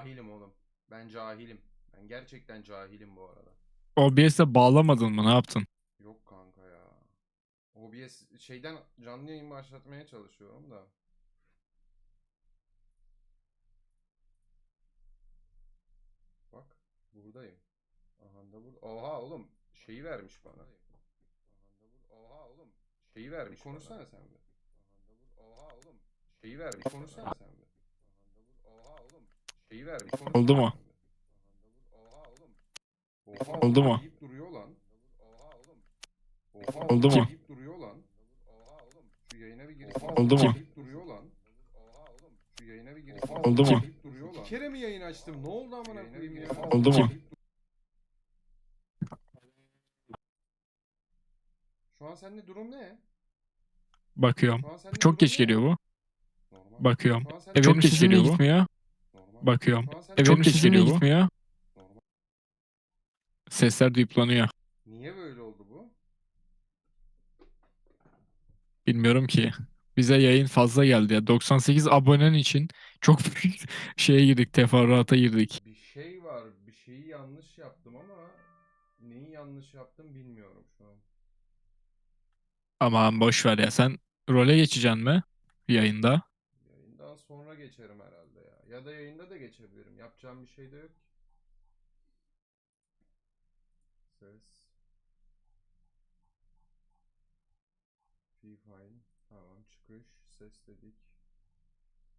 cahilim oğlum. Ben cahilim. Ben gerçekten cahilim bu arada. OBS'e bağlamadın mı? Ne yaptın? Yok kanka ya. OBS şeyden canlı yayın başlatmaya çalışıyorum da. Bak buradayım. Aha da burada. Oha oğlum şeyi vermiş bana. Aha da bur- Oha oğlum şeyi vermiş. Bir konuşsana sen bir. Aha da bur- Oha oğlum şeyi vermiş. Bir konuşsana sen bir. Aha da bur- Oha oğlum şeyi vermiş. Oldu mu? Oha oğlum. Oldu mu? deyip duruyor lan. Oha oğlum. Oha Oldu mu? deyip duruyor lan. Oha oğlum. Şu yayına bir gir. Oldu mu? deyip duruyor lan. Oha oğlum. Şu yayına bir gir. Oldu mu? deyip duruyor lan. İki kere mi yayın açtım? Ne oldu amına koyayım ya? Oldu mu? Şu an sende durum ne? Bakıyorum. Şu an sende durum Çok geç ne? geliyor bu. Normal. Bakıyorum. Şu an sende durum benim ne? sesim niye gitmiyor? Bakıyorum. E durum benim ne? sesim niye gitmiyor? Normal. Sesler duyuplanıyor. Niye böyle oldu bu? Bilmiyorum ki. Bize yayın fazla geldi ya. 98 abonen için çok büyük şeye girdik. Teferruata girdik. Bir şey var. Bir şeyi yanlış yaptım ama neyi yanlış yaptım bilmiyorum şu an. Aman boş ver ya. Sen role geçeceksin mi? Yayında. Yayından sonra geçerim ya. Da yayında da geçebilirim. Yapacağım bir şey de yok. Ses. Fine. Tamam. Çıkış. Ses dedik.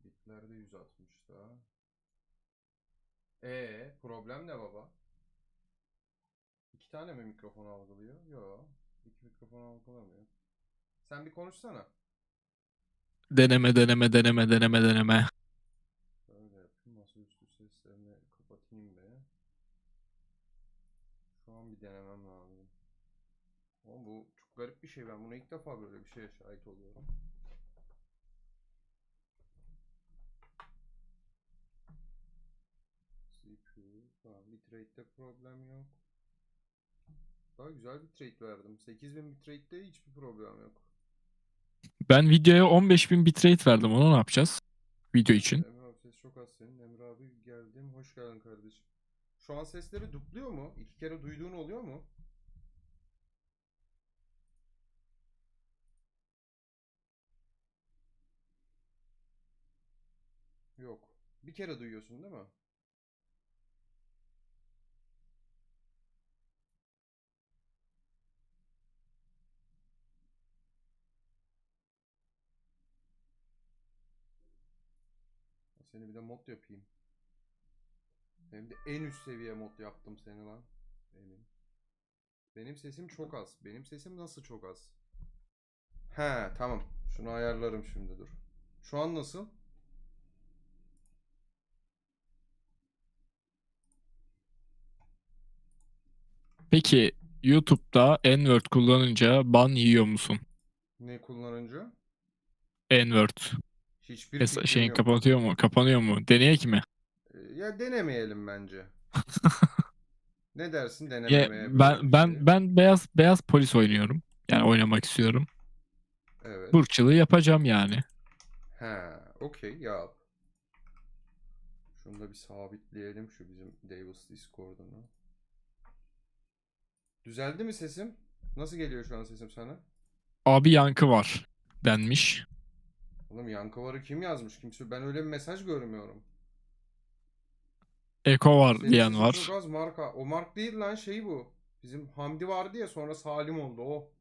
Bitlerde 160'da. Ee, problem ne baba? İki tane mi mikrofon algılıyor? Yo. İki mikrofon algılamıyor. Sen bir konuşsana. Deneme deneme deneme deneme deneme. Böyle yapayım. Masaüstü seslerini kapatayım be. Şu an bir denemem lazım. Ama bu çok garip bir şey. Ben buna ilk defa böyle bir şeye şahit oluyorum. CPU. Tamam. Bitrate'de problem yok. Daha güzel bitrate verdim. 8000 bitrate'de hiçbir problem yok. Ben videoya 15.000 bitrate verdim. Onu ne yapacağız? Video için. Ses çok az senin. Emre abi geldim. Hoş geldin kardeşim. Şu an sesleri dupluyor mu? İki kere duyduğun oluyor mu? Yok. Bir kere duyuyorsun değil mi? Seni bir de mod yapayım. Hem de en üst seviye mod yaptım seni lan. Emin. Benim sesim çok az. Benim sesim nasıl çok az? He tamam. Şunu ayarlarım şimdi dur. Şu an nasıl? Peki YouTube'da N-word kullanınca ban yiyor musun? Ne kullanınca? N-word. Hiçbir fikrim şeyin yok. kapatıyor mu? Kapanıyor mu? Deneyek mi? Ee, Ya denemeyelim bence. Ne dersin Ya, denememeye böyle bir ben ben şeyi? ben beyaz beyaz polis oynuyorum. Yani oynamak istiyorum. Evet. Burçılığı yapacağım yani. He, okey yap. Şunu da bir sabitleyelim şu bizim Davis Discord'unu. Düzeldi mi sesim? Nasıl geliyor şu an sesim sana? Abi yankı var denmiş. Oğlum Yankovar'ı kim yazmış? Kimse ben öyle bir mesaj görmüyorum. Eko var Senin diyen sesin var. Çok az marka. O mark değil lan şey bu. Bizim Hamdi vardı ya sonra Salim oldu o.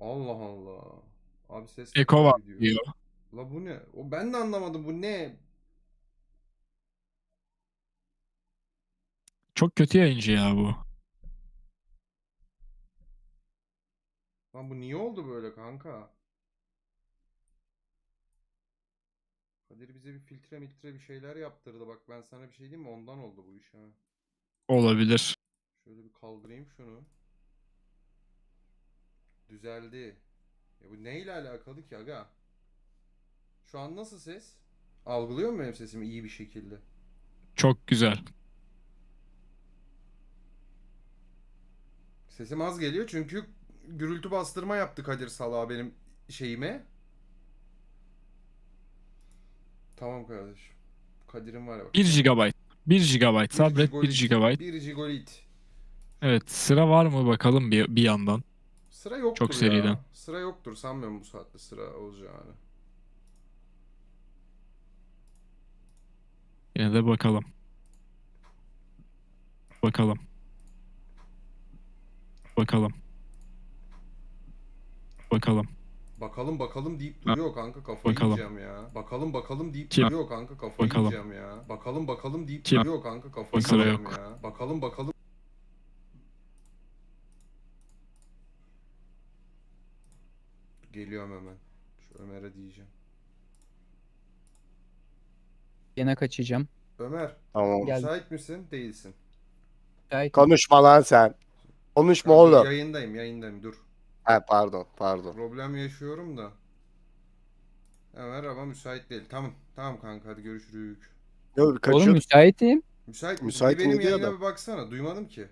Allah Allah. Abi ses Eko var gidiyor. diyor. La bu ne? O ben de anlamadım bu ne? Çok kötü yayıncı ya bu. Lan bu niye oldu böyle kanka? Kadir bize bir filtre miltre bir şeyler yaptırdı. Bak ben sana bir şey diyeyim mi? Ondan oldu bu iş ha. Olabilir. Şöyle bir kaldırayım şunu. Düzeldi. Ya bu neyle alakalı ki aga? Şu an nasıl ses? Algılıyor mu benim sesimi iyi bir şekilde? Çok güzel. Sesim az geliyor çünkü gürültü bastırma yaptı Kadir Salağa benim şeyime. Tamam kardeşim. Kadir'in var ya bak. 1 GB. 1 GB sabret 1 gigolit. GB. 1 gigolit. Evet sıra var mı bakalım bir, bir yandan. Sıra yoktur Çok seriden. ya. Sıra yoktur. Sanmıyorum bu saatte sıra olacağını. Yine de bakalım. Bakalım. Bakalım. Bakalım. Bakalım bakalım deyip duruyor kanka kafayı Bakalım. yiyeceğim ya. Bakalım bakalım deyip Kim? duruyor kanka kafayı Bakalım. yiyeceğim ya. Bakalım bakalım deyip Kim? duruyor kanka kafayı Bakalım yiyeceğim yok. ya. Bakalım bakalım. Geliyorum hemen. Şu Ömer'e diyeceğim. Gene kaçacağım. Ömer, Tamam. Gel. müsait misin? Değilsin. Gayet Konuşma lan sen. Konuşma Kanka, oğlum. Yayındayım, yayındayım. Dur. Ha pardon, pardon. Problem yaşıyorum da. Ömer ama müsait değil. Tamam, tamam kanka hadi görüşürüz. Yok Oğlum kaçıyor. müsaitim. Müsait misin? Müsait Bir benim mi yayına adam? bir baksana. Duymadım ki.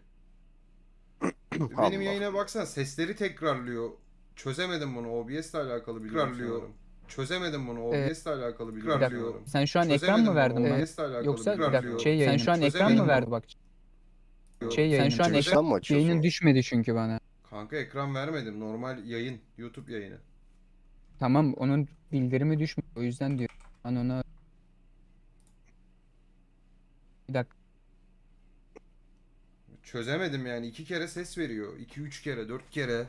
Bir benim Allah. yayına baksana. Sesleri tekrarlıyor. Çözemedim bunu. OBS ile alakalı biliyorum. Tekrarlıyor. Çözemedim bunu. OBS ile alakalı biliyorum. Bir. Tekrarlıyor. Sen şu an ekran mı verdin bana? Yoksa bir dakika şey yayını. Sen şu an ekran mı verdi bunu. bak? Şey Şey yayını. Sen şu an ekran Ekran mı açıyorsun? yayının düşmedi çünkü bana. Kanka ekran vermedim. Normal yayın. YouTube yayını. Tamam onun bildirimi düşmüyor. O yüzden diyor. Ben ona bir dakika. Çözemedim yani. iki kere ses veriyor. iki üç kere, dört kere.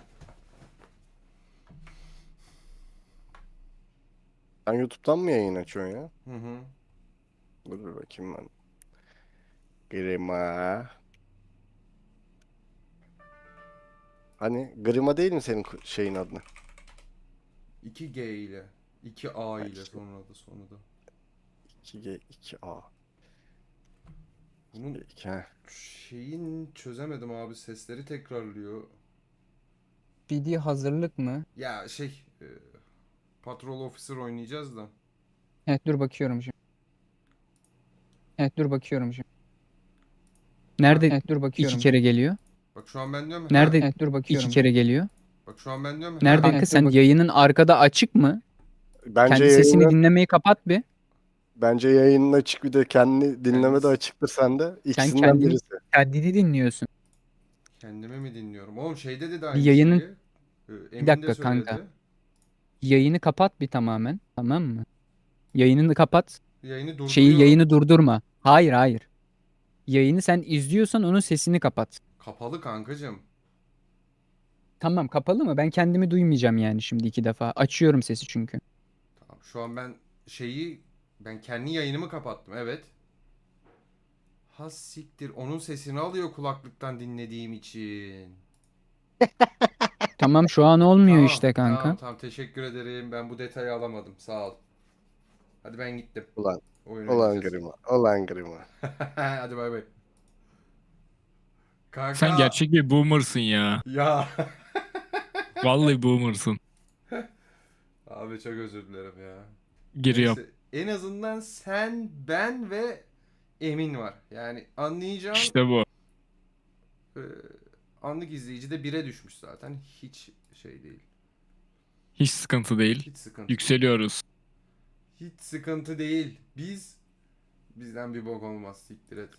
Sen YouTube'dan mı yayın açıyorsun ya? Hı hı. Dur bir bakayım ben. Grima. Hani Grima değil mi senin şeyin adı? 2G ile. 2A ile işte. sonra da sonra da. 2G, 2A. Bunun 2, ha. şeyin çözemedim abi. Sesleri tekrarlıyor. BD hazırlık mı? Ya şey e, Patrol Officer oynayacağız da. Evet dur bakıyorum şimdi. Evet dur bakıyorum şimdi. Nerede? Evet dur bakıyorum. İki kere geliyor. Bak şu an ben diyorum. Nerede? Evet dur bakıyorum. İki kere geliyor. bak şu an ben diyorum. Nerede? Kanka sen yayının arkada açık mı? Bence Kendi sesini yayını, dinlemeyi kapat bir. bence yayının açık bir de kendi dinleme de açıktır sende. İkisinden kendin- birisi. Kendini dinliyorsun. Kendime mi dinliyorum? Oğlum şeyde de Bir aynı yayının- şeyi. E, Emin de dakika söyledi. kanka. Yayını kapat bir tamamen. Tamam mı? Yayınını kapat. Yayını durduruyor. Şeyi yayını durdurma. Hayır hayır. Yayını sen izliyorsan onun sesini kapat. Kapalı kankacım. Tamam kapalı mı? Ben kendimi duymayacağım yani şimdi iki defa. Açıyorum sesi çünkü. Tamam şu an ben şeyi ben kendi yayınımı kapattım evet. Ha siktir onun sesini alıyor kulaklıktan dinlediğim için. Tamam şu an olmuyor Tamam, işte kanka. Tamam tamam teşekkür ederim. Ben bu detayı alamadım. Sağ ol. Hadi ben gittim. Ulan, Oyun ulan oynayacağız. Grima, ulan Grima. Hadi bay bay. Kanka. Sen gerçek bir boomersın ya. Ya. Vallahi boomersın. Abi çok özür dilerim ya. Giriyorum. Neyse, en azından sen, ben ve Emin var. Yani anlayacağım. İşte bu. e, anlık izleyici de 1'e düşmüş zaten. Hiç şey değil. Hiç sıkıntı değil. Hiç sıkıntı. değil. Yükseliyoruz. Hiç sıkıntı değil. Biz bizden bir bok olmaz. Siktir et.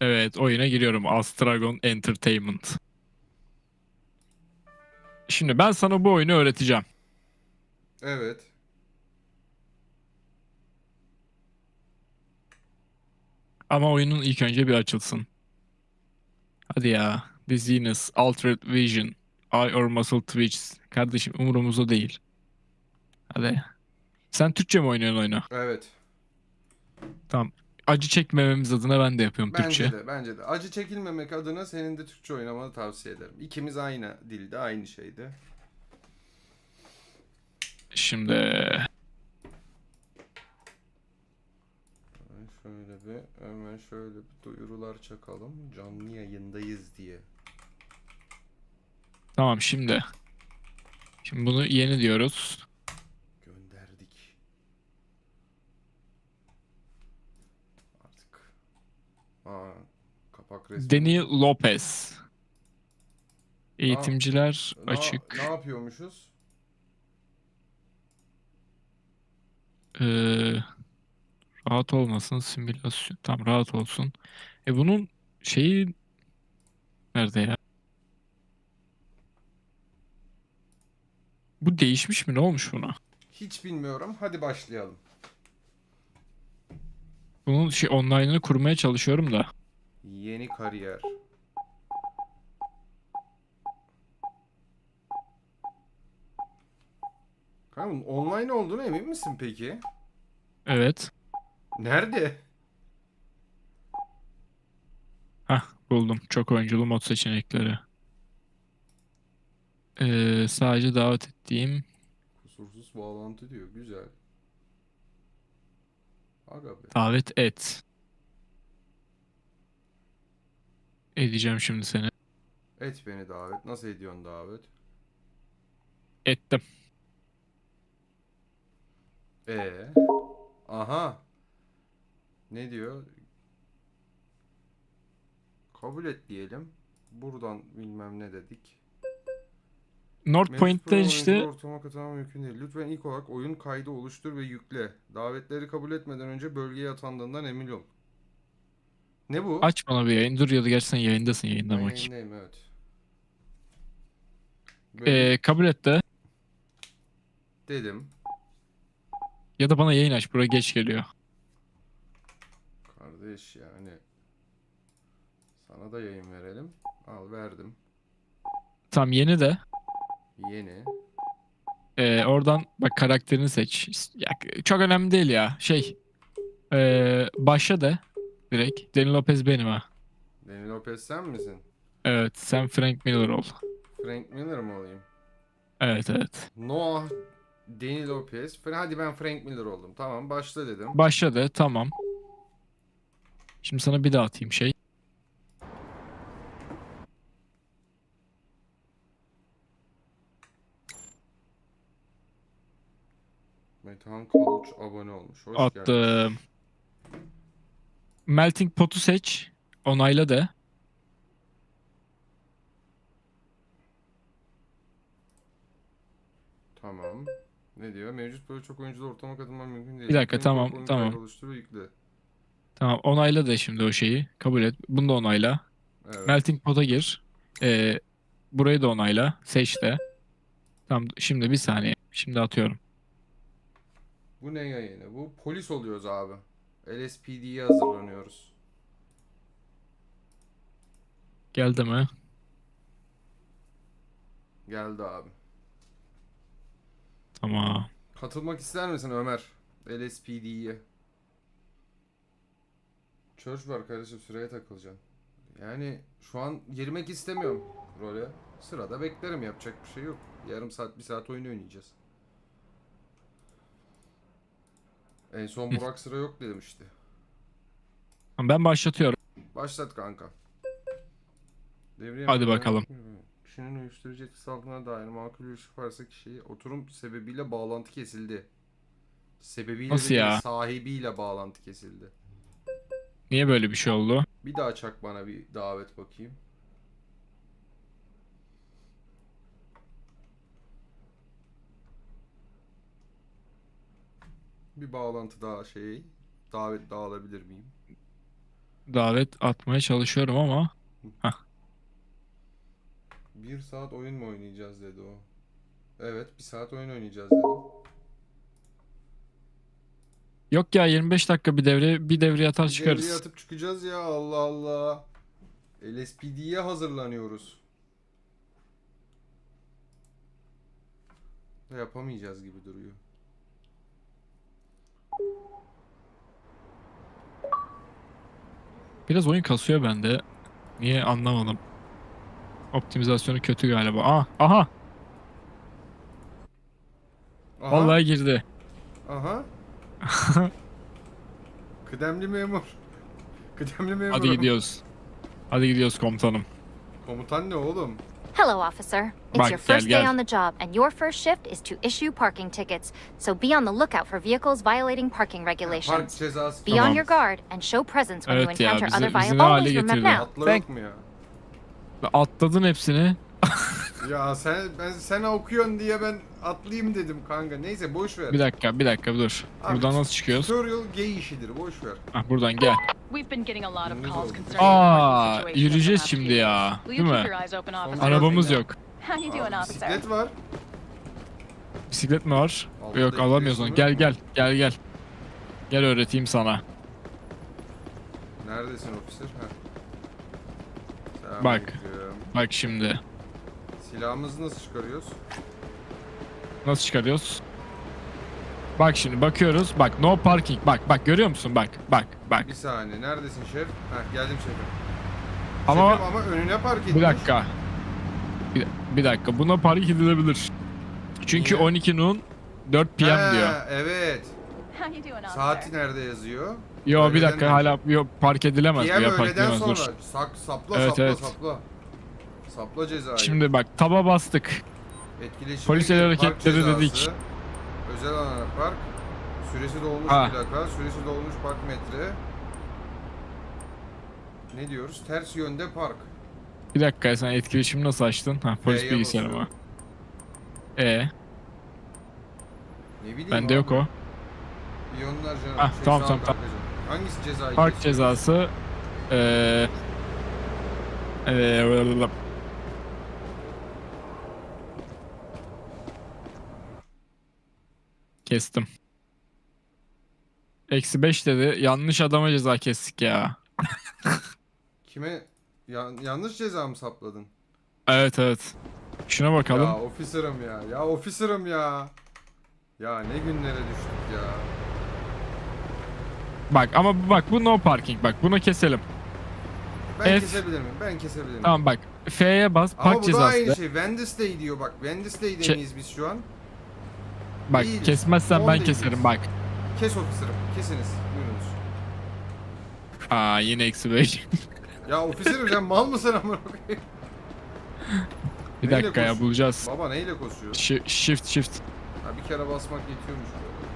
Evet oyuna giriyorum. Astragon Entertainment. Şimdi ben sana bu oyunu öğreteceğim. Evet. Ama oyunun ilk önce bir açılsın. Hadi ya. Dizziness, Altered Vision, Eye or Muscle Twitch. Kardeşim umurumuzda değil. Hadi. Sen Türkçe mi oynuyorsun oyunu? Evet. Acı çekmememiz adına ben de yapıyorum Bence Türkçe. de bence de. Acı çekilmemek adına senin de Türkçe oynamanı tavsiye ederim. İkimiz aynı dilde, aynı şeyde. Şimdi Hemen şöyle bir hemen şöyle bir duyurular çakalım. Canlı yayındayız diye. tamam şimdi. Şimdi bunu yeni diyoruz. Gönderdik. Artık. Aa, kapak resmi. Daniel Lopez. Eğitimciler Ne- açık. Ne yapıyormuşuz? Ee, rahat olmasın simülasyon. Tam rahat olsun. E bunun şeyi nerede ya? Bu değişmiş mi? Ne olmuş buna? Hiç bilmiyorum. Hadi başlayalım. Bunun şey online'ını kurmaya çalışıyorum da. Yeni kariyer. Kanka online olduğunu emin misin peki? Evet. Nerede? Hah buldum. Çok oyunculu mod seçenekleri. Ee, sadece davet ettiğim Kusursuz bağlantı diyor. Güzel. Aga be. davet et. Edeceğim şimdi seni. Et beni davet. Nasıl ediyorsun davet? Ettim. Ee. Aha. Ne diyor? Kabul et diyelim. Buradan bilmem ne dedik. North Mevcut Point'te işte ortama katılman mümkün değil. Lütfen ilk olarak oyun kaydı oluştur ve yükle. Davetleri kabul etmeden önce bölgeye atandığından emin ol. Ne bu? aç bana bir yayın. Dur ya da gerçi sen yayındasın Ben yayında bakayım. yayındayım, evet. Böyle Ee, kabul et de. dedim. Ya da bana yayın aç. Buraya geç geliyor. Kardeş yani. Sana da yayın verelim. Al verdim. Tam yeni de. Yeni. Ee, oradan bak karakterini seç. Ya, çok önemli değil ya. Şey. Ee, başla de. Direkt. Danny Lopez benim ha. Danny Lopez sen misin? Evet. Sen Frank Miller ol. Frank Miller mı olayım? Evet evet. Noah Danny Lopez. Hadi ben Frank Miller oldum. Tamam başla dedim. Başla de. Tamam. Şimdi sana bir daha atayım şey. Metehan Kaluç abone olmuş. Hoş geldin. Attım. Melting Pot'u seç. Onayla de. Tamam. Ne diyor? Mevcut böyle çok oyuncuda ortama katılman mümkün değil. Bir dakika, tamam, tamam. kaydı Oluştur ve yükle. Tamam onayla de şimdi o şeyi. Kabul et. Bunu da onayla. Evet. Melting Pot'a gir. Ee, burayı da onayla. Seç de. Tamam şimdi bir saniye. Şimdi atıyorum. Bu ne yayını? Bu polis oluyoruz abi. LSPD'ye hazırlanıyoruz. Geldi mi? Geldi abi. Tamam. Katılmak ister misin Ömer? LSPD'ye. Church var kardeşim süreye takılacaksın. Yani şu an girmek istemiyorum role. Sırada beklerim yapacak bir şey yok. Yarım saat bir saat oyun oynayacağız. En son Burak sıra yok. Tamam, Ben başlatıyorum. Başlat kanka. Devriye Hadi bakalım. Kişinin uyuşturucu etkisi altına dair makul ilişki varsa kişiyi oturum sebebiyle bağlantı kesildi. Sebebiyle Nasıl değil, ya? sahibiyle bağlantı kesildi. Niye böyle bir şey oldu? Bir daha çak bana bir davet bakayım. Bir bağlantı daha şey. Davet daha alabilir miyim? Davet atmaya çalışıyorum ama Bir saat oyun mu oynayacağız dedi o. Evet bir saat oyun oynayacağız dedim. yok ya 25 dakika bir devre bir devre atar çıkarız. devreye atıp çıkacağız ya Allah Allah. LSPD'ye hazırlanıyoruz. Yapamayacağız gibi duruyor. Biraz oyun kasıyor bende. Niye anlamadım. Optimizasyonu kötü galiba. Aa, aha, Aha, vallahi girdi. Aha. Kıdemli memur. Kıdemli memur. Hadi gidiyoruz. Hadi gidiyoruz komutanım. Komutan ne oğlum? Hello, officer. It's Bak, your gel, first day gel. on the job, and your first shift is to issue parking tickets. So be on the lookout for vehicles violating parking Park regulations. cezası. Be Tamam. on your guard and show presence when you Evet ya, encounter bizi- other bizi violations. ne hale Always remember getirdi? now. Atla Thank- yok mu ya? Atladın hepsini. Ya sen ben sen okuyorsun diye ben atlayayım dedim kanka. Neyse boş ver. Bir dakika bir dakika dur. Abi, Buradan nasıl çıkıyoruz? Tutorial gay işidir boş ver. Ah buradan gel. Aa yürüyeceğiz şimdi ya. Değil mi? Arabamız yok. Aa, bisiklet var. Bisiklet mi var? Altta Yok alamıyoruz onu. ekliyorsun Gel gel. Gel gel. Gel öğreteyim sana. Neredesin ofisir? Ha. Bak. Bak şimdi. Silahımızı nasıl çıkarıyoruz? Nasıl çıkarıyoruz? Bak şimdi bakıyoruz. Bak no parking. Bak bak görüyor musun? Bak bak bak. Bir saniye. Neredesin şef? Ha geldim şefim. Ama Şefim ama önüne park etmiş. bir dakika. Bir, bir dakika. Buna park edilebilir. Çünkü Niye? 12 nun 4 PM Ha, diyor. Evet. How you doing, officer? Saati nerede yazıyor? Yo bir öğleden dakika önce. hala yo, park edilemez. PM ya park öğleden edilemez sonra. dur. Sak, sapla Evet, sapla evet. sapla. Sapla cezayı. Şimdi bak taba bastık. Etkileşime polis el hareketleri dedik. Özel alana park. Süresi dolmuş Ha. plaka. Süresi dolmuş park metre. Ne diyoruz? Ters yönde park. Bir dakika sen etkileşimi nasıl açtın? Ha polis F'ye bilgisayarı mı? E Ne bileyim bende yok o. İyonlar canım. Ah, Şey, tamam, tamam, tamam. Hangisi cezayı Park kesiyor? cezası eee eee Kestim. Eksi 5 dedi. Yanlış adama ceza kestik ya. Kime? Ya, yanlış ceza mı sapladın? Evet evet. Şuna bakalım. Ya officer'ım ya. Ya officer'ım ya. Ya ne günlere düştük ya. Bak ama bak bu no parking. Bak bunu keselim. Ben Evet. kesebilir miyim? Ben kesebilir miyim? Tamam bak. F'ye bas. Ama Park bu da cezası. aynı de. şey. Wednesday diyor bak. Wednesday'de Şey- miyiz biz şu an? Bak değiliz. kesmezsen ben Ondayız keserim bak. Kes officer'ım. Kesiniz. Buyurunuz. Aa yine eksi 5. Ya officer'ım sen mal mısın amına koyayım? Bir Neyle dakika ya koşuyor? bulacağız. Baba neyle koşuyor? Şi- Shift shift. Ha, bir kere basmak yetiyormuş. böyle.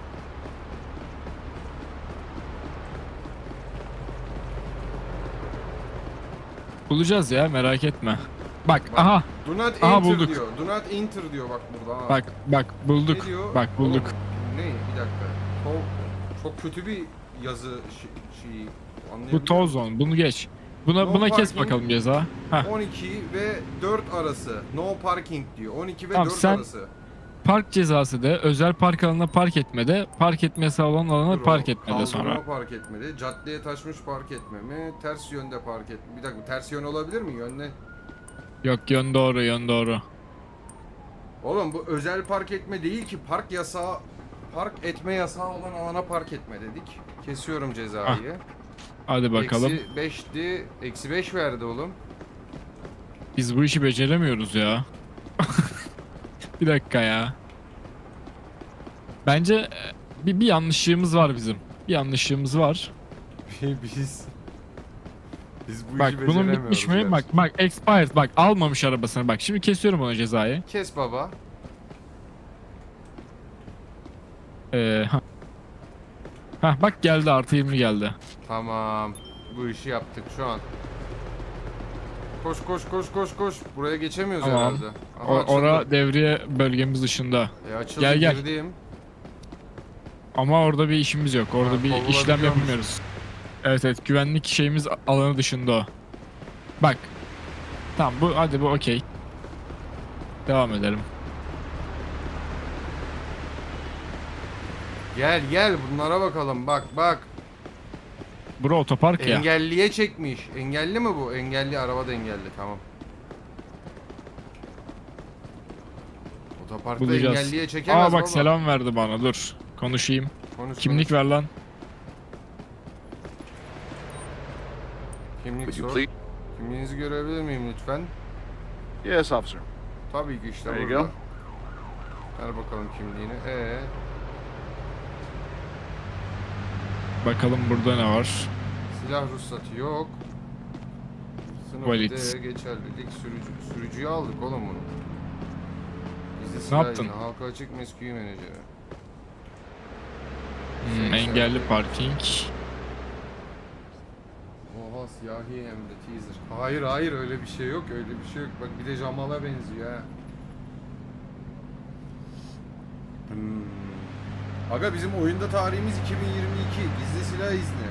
Bulacağız ya merak etme. Bak Bak. aha Do not Aha, enter bulduk. diyor. Do not enter diyor bak burada. Ha. bak bak bulduk. Ne diyor? Bak bulduk. Oğlum, ne? Bir dakika. Çok, çok kötü bir yazı şeyi. Bu Anlayabiliyor musun? zone. Bunu geç. Buna No buna kes parking. bakalım ceza. Heh. 12 ve 4 arası. No parking diyor. 12 ve Tamam, 4 sen- arası. Park cezası da özel park alanına park etmede, park etme yasağı olan alana Dur park o, etmede kaldırıma sonra. park etmedi. Caddeye taşmış park etme mi? Ters yönde park etme. Bir dakika ters yön olabilir mi? Yön ne? Yok yön doğru yön doğru. Oğlum bu özel park etme değil ki. Park yasağı park etme yasağı olan alana park etme dedik. Kesiyorum cezayı. Hadi bakalım. Eksi 5'ti. Eksi 5 verdi oğlum. Biz bu işi beceremiyoruz ya. bir dakika ya. Bence e, bir, bir yanlışlığımız var bizim. Bir yanlışlığımız var. biz biz bu Bak bunun bitmiş mi? Bak bak expired bak almamış arabasını bak. Şimdi kesiyorum ona cezayı. Kes baba. Ee, ha. Hah bak geldi artı 20 geldi. Tamam. Bu işi yaptık şu an. Koş koş koş koş koş. Buraya geçemiyoruz Tamam. herhalde. Aha, O, açıldı. ora devriye bölgemiz dışında. E, açıldı Gel, gel. girdim. Ama orada bir işimiz yok. Orada Ha, bir işlem musun? yapamıyoruz. Evet evet güvenlik şeyimiz alanı dışında o. Bak. Tamam bu hadi bu okey. Devam edelim. Gel gel bunlara bakalım. Bak bak. Bura otopark ya. Engelliye çekmiş. Engelli mi bu? Engelli araba da engelli. Tamam. Otoparkta Bulacağız. engelliye çekemez Aa bak baba. selam verdi bana dur. Konuşayım. Konuş, Kimlik konuş. ver lan. Kimlik Would you sor. please? Kimliğinizi görebilir miyim lütfen? Yes, officer. Tabii ki işte There you burada. go. Ver bakalım kimliğini. Ee, Bakalım burada ne var. silah ruhsatı yok. Sınıf Valid. D, geçerlilik, sürücü, sürücüyü aldık oğlum bunu. Gizli Ne silah yaptın? izni, halka açık meskû menajeri. Hmm, engelli parking. Siyahi hem de teaser. Hayır hayır öyle bir şey yok öyle bir şey yok. Bak bir de Jamal'a benziyor ha. Hmm. Aga bizim oyunda tarihimiz 2022. Gizli silah izni.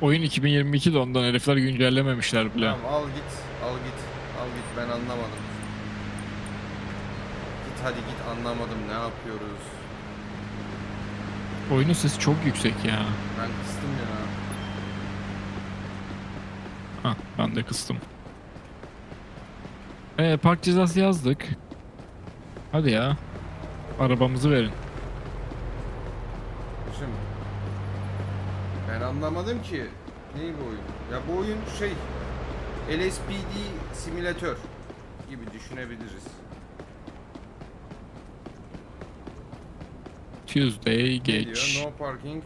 Oyun 2022'de ondan herifler güncellememişler bile. Tamam al git. Al git. Al git ben anlamadım. Git hadi git anlamadım ne yapıyoruz. Oyunun sesi çok yüksek ya. Ben kıstım ya. Hah ben de kıstım. Ee, park cezası yazdık. Hadi ya. Arabamızı verin. Şimdi. Ben anlamadım ki. Ne bu oyun? Ya bu oyun şey LSPD simülatör gibi düşünebiliriz. Tuesday Ne geç. diyor? No parking.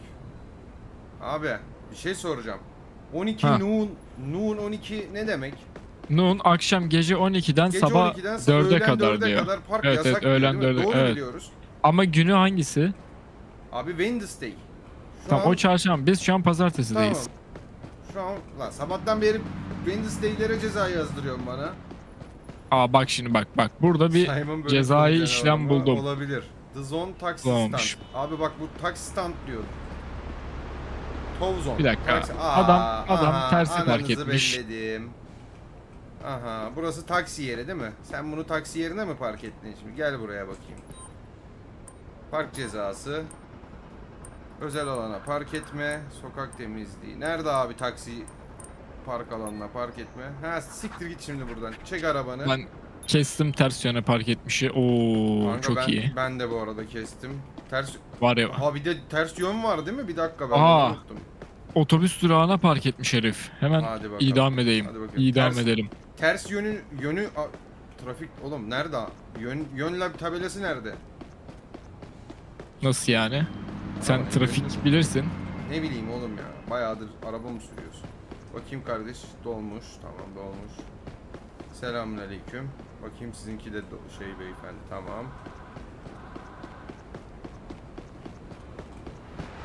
Abi bir şey soracağım. 12 Ha. noon noon 12 ne demek? Noon akşam gece 12'den Gece sabah 12'den 4'e öğlen kadar 4'e diyor. kadar park Evet, yasak evet, diyor, öğlen değil mi? 4'e Doğru evet. biliyoruz. Ama günü hangisi? Abi Wednesday. Şu Tamam an- o çarşamba. Biz şu an Tamam. pazartesideyiz. Şu an lan sabahtan beri Wednesday'lere ceza yazdırıyorsun bana. Aa bak şimdi bak bak. Burada bir Simon böyle cezai işlem buldum. Olabilir. The Zone Taxi. Stand. Abi bak bu taxi stand diyor. Tow Zone. Bir dakika. Taxi- Adam- adam aha, tersi park etmiş. belledim. Aha burası taksi yeri değil mi? Sen bunu taksi yerine mi park ettin şimdi? Gel buraya bakayım. Park cezası. Özel alana park etme. Sokak temizliği. Nerede abi taksi park alanına park etme? Ha siktir git şimdi buradan. Çek arabanı. Ben kestim ters yöne park etmişi. Oo Kanka çok ben, iyi. Ben de bu arada kestim. Ters Var ya Ha bir de ters yön var değil mi? Bir dakika ben Aa. unuttum. otobüs durağına park etmiş herif. Hemen Hadi bakalım. idam edeyim. Hadi bakalım. İdam Ters- edelim. Ters yönü yönü a, trafik oğlum nerede? Yön yön lab tabelası nerede? Nasıl yani? Sen Tamam, trafik bilirsin. Ne bileyim oğlum ya. Bayağıdır araba mı sürüyorsun? Bakayım kardeş dolmuş. Tamam dolmuş. Selamünaleyküm. Bakayım sizinki de do- şey beyefendi. Tamam.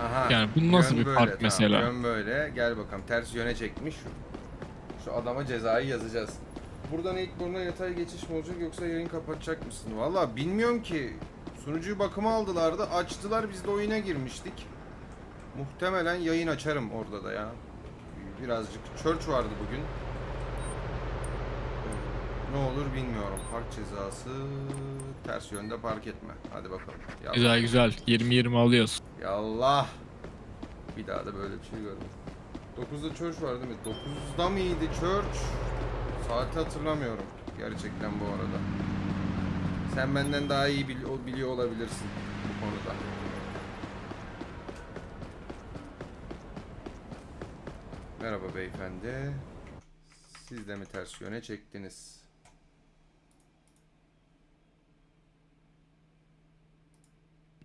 Aha. Yani bu nasıl bir park tamam, mesela? Yön böyle. Gel bakalım. Ters yöne çekmiş. Şu adama cezayı yazacağız. Buradan ilk buruna yatay geçiş mi olacak yoksa yayın kapatacak mısın? Valla bilmiyorum ki. Sunucuyu bakıma aldılardı. Açtılar biz de oyuna girmiştik. Muhtemelen yayın açarım orada da ya. Birazcık church vardı bugün. Ne olur bilmiyorum. Park cezası ters yönde park etme. Hadi bakalım. Yallah. Güzel güzel. 20-20 alıyoruz. Yallah. Bir daha da böyle bir şey görmedim. 9'da church var değil mi? 9'da mıydı church? Saati hatırlamıyorum. Gerçekten bu arada. Sen benden daha iyi bili- biliyor olabilirsin bu konuda. Merhaba beyefendi. Siz de mi ters yöne çektiniz?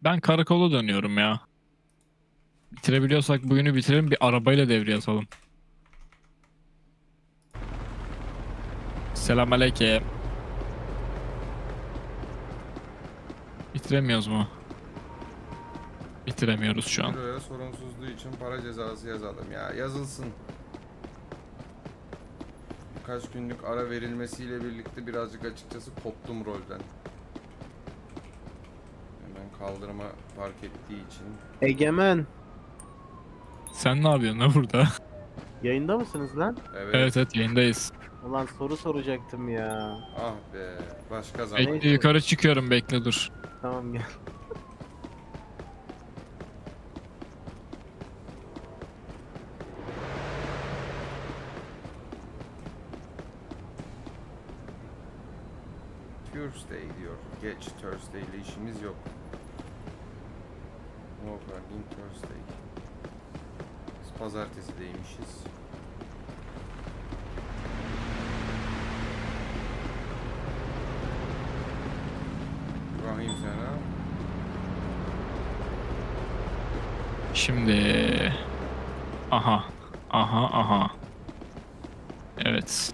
Ben karakola dönüyorum ya. Bitirebiliyorsak bugünü bitirelim bir arabayla devreye atalım. Selamünaleyküm. Bitiremiyoruz mu? Bitiremiyoruz şu an. Buraya sorumsuzluğu için para cezası yazalım. Ya yazılsın. Birkaç günlük ara verilmesiyle birlikte birazcık açıkçası koptum rolden. Kaldırıma park ettiği için. Egemen, Sen ne yapıyorsun lan burada? yayında mısınız lan? Evet. evet evet yayındayız. Ulan soru soracaktım ya. Ah be. Başka zaman. Bekle yukarı çıkıyorum bekle dur. Tamam gel. Tuesday diyor. Geç Thursday ile işimiz yok. Parking Thursday. Biz pazartesideymişiz. İbrahim sana. Şimdi aha aha aha. Evet.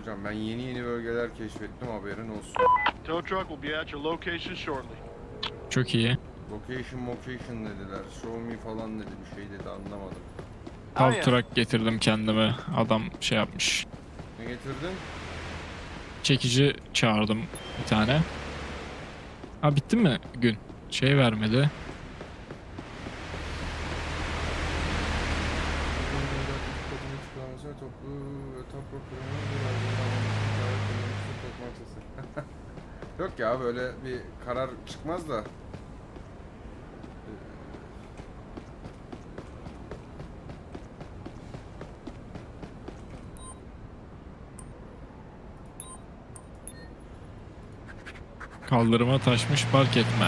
Hocam ben yeni yeni bölgeler keşfettim haberin olsun. Tow truck will be at your location shortly. Çok iyi. Location location dediler. Show me falan dedi bir şey dedi anlamadım. Tav truck getirdim kendime. Adam şey yapmış. Ne getirdin? Çekici çağırdım bir tane. Ha bitti mi gün? Şey vermedi. Yok ya böyle bir karar çıkmaz da. Kaldırıma taşmış park etme.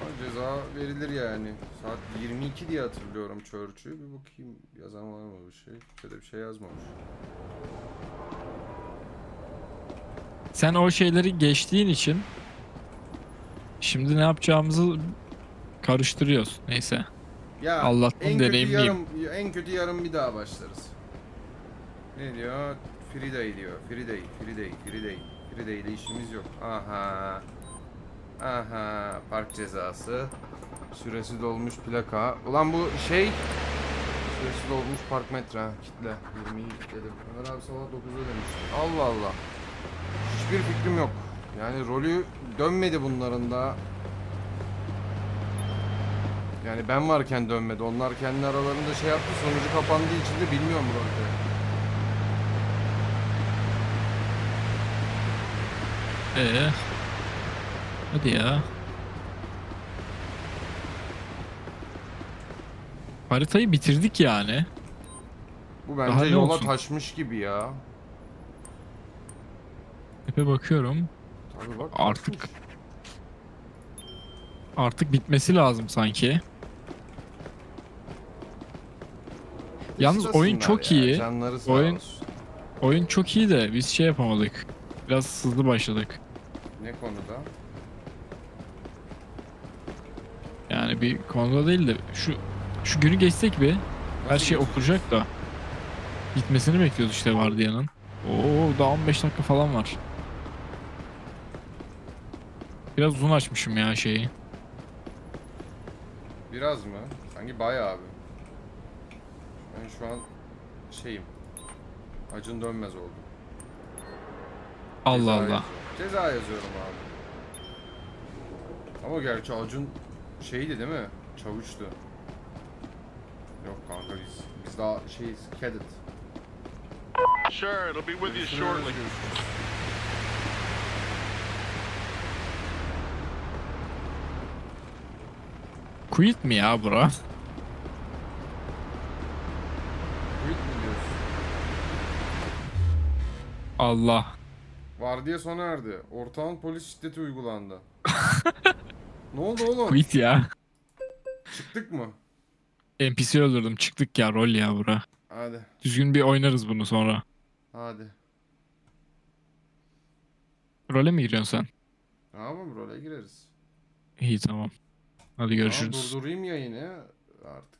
Ama ceza verilir yani. Saat 22 diye hatırlıyorum Church'ü. Bir bakayım yazan var mı bir şey? Kimse de bir şey yazmamış. Sen o şeyleri geçtiğin için şimdi ne yapacağımızı karıştırıyoruz. Neyse. Ya Allah'tan en kötü deneyimliyim. yarın, en kötü yarın bir daha başlarız. Ne diyor? Free day diyor. Free day, free day ile işimiz yok. Aha. Aha. Park cezası. Süresi dolmuş plaka. Ulan bu şey... Süresi dolmuş park metre. Kitle. 20'yi kilitledim. Ömer abi sabah 9'da demişti. Allah Allah. Hiçbir fikrim yok. Yani rolü dönmedi bunların da. Yani ben varken dönmedi. Onlar kendi aralarında şey yaptı. Sonucu kapandığı için de bilmiyorum rolde. Ee. Hadi ya. Haritayı bitirdik yani. Bu Daha bence ne yola olsun? taşmış gibi ya. Epe bakıyorum. Tabii bak. Artık- taşmış. Artık bitmesi lazım sanki. Yalnız oyun çok ya, iyi. Canları sağ Oyun- olsun. Oyun çok iyi de biz şey yapamadık. Biraz hızlı başladık. Ne konuda? Yani bir konuda değil de şu şu günü geçsek bir her şey okuracak da bitmesini bekliyoruz işte vardiyanın. Oo daha 15 dakika falan var. Biraz uzun açmışım ya şeyi. Biraz mı? Sanki bayağı abi. Ben şu an şeyim. Acın dönmez oldum. Allah Ceza Allah. Ceza yazıyorum abi. Ama gerçi Acun şeydi değil mi? Çavuştu. Yok kanka biz biz daha şeyiz cadet. Sure, it'll be with you shortly. Quit mi ya bura? Quit mi diyorsun? Allah. Vardiya sona erdi. Ortağın polis şiddeti uygulandı. ne oldu oğlum? Quit ya. Çıktık mı? NPC öldürdüm. Çıktık ya rol ya bura. Hadi. Düzgün bir oynarız bunu sonra. Hadi. Role mi giriyorsun sen? Tamam role gireriz. İyi tamam. Hadi Tamam, görüşürüz. durdurayım yayını. Artık